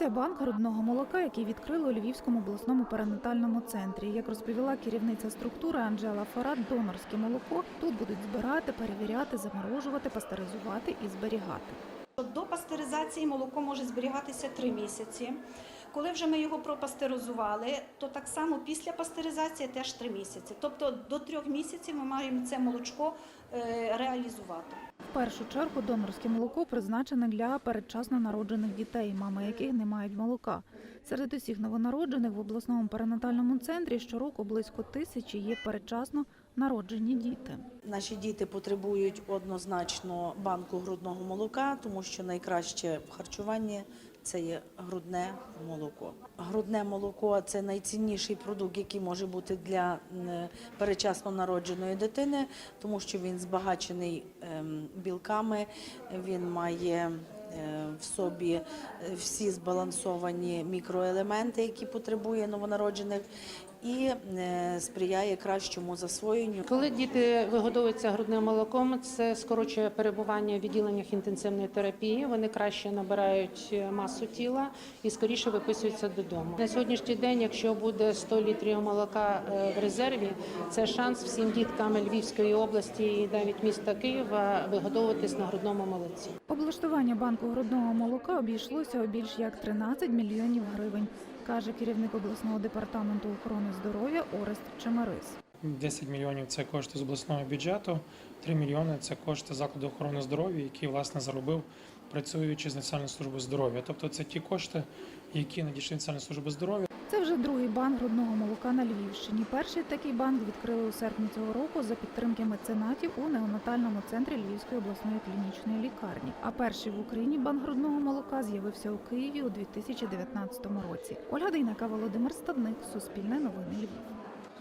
Це банк грудного молока, який відкрили у Львівському обласному перинатальному центрі. Як розповіла керівниця структури Анжела Фарад, донорське молоко тут будуть збирати, перевіряти, заморожувати, пастеризувати і зберігати. До пастеризації молоко може зберігатися 3 місяці. Коли вже ми його пропастеризували, то так само після пастеризації теж 3 місяці. Тобто до 3 місяців ми маємо це молочко е, реалізувати. Першу чергу донорське молоко призначене для передчасно народжених дітей, мами яких не мають молока. Серед усіх новонароджених в обласному перинатальному центрі щороку близько тисячі є передчасно народжені діти. Наші діти потребують однозначно банку грудного молока, тому що найкраще в харчуванні це є грудне молоко. Грудне молоко це найцінніший продукт, який може бути для перечасно народженої дитини, тому що він збагачений ем, білками, він має е, в собі е, всі збалансовані мікроелементи, які потребує новонароджених, і е, сприяє кращому засвоєнню. Коли діти вигодовуються грудним молоком, це скорочує перебування в відділеннях інтенсивної терапії. Вони краще набирають масу тіла і скоріше виписуються додому. На сьогоднішній день, якщо буде 100 літрів молока е, в резерві, це шанс всім діткам Львівської області і навіть міста Києва вигодовуватись на грудному молоці. Облаштування банку грудного молока обійшлося у більш як 13 мільйонів гривень, каже керівник обласного департаменту охорони здоров'я Орест Чемарис. 10 мільйонів це кошти з обласного бюджету, 3 мільйони це кошти закладу охорони здоров'я, які власне заробив працюючи з Національною службою здоров'я. Тобто це ті кошти, які надійшли Національної служби здоров'я. Це вже другий банк грудного молока на Львівщині. Перший такий банк відкрили у серпні цього року за підтримки меценатів у неонатальному центрі Львівської обласної клінічної лікарні. А перший в Україні банк грудного молока з'явився у Києві у 2019 році. Ольга Дейнака, Володимир Стадник, Суспільне новини Львів.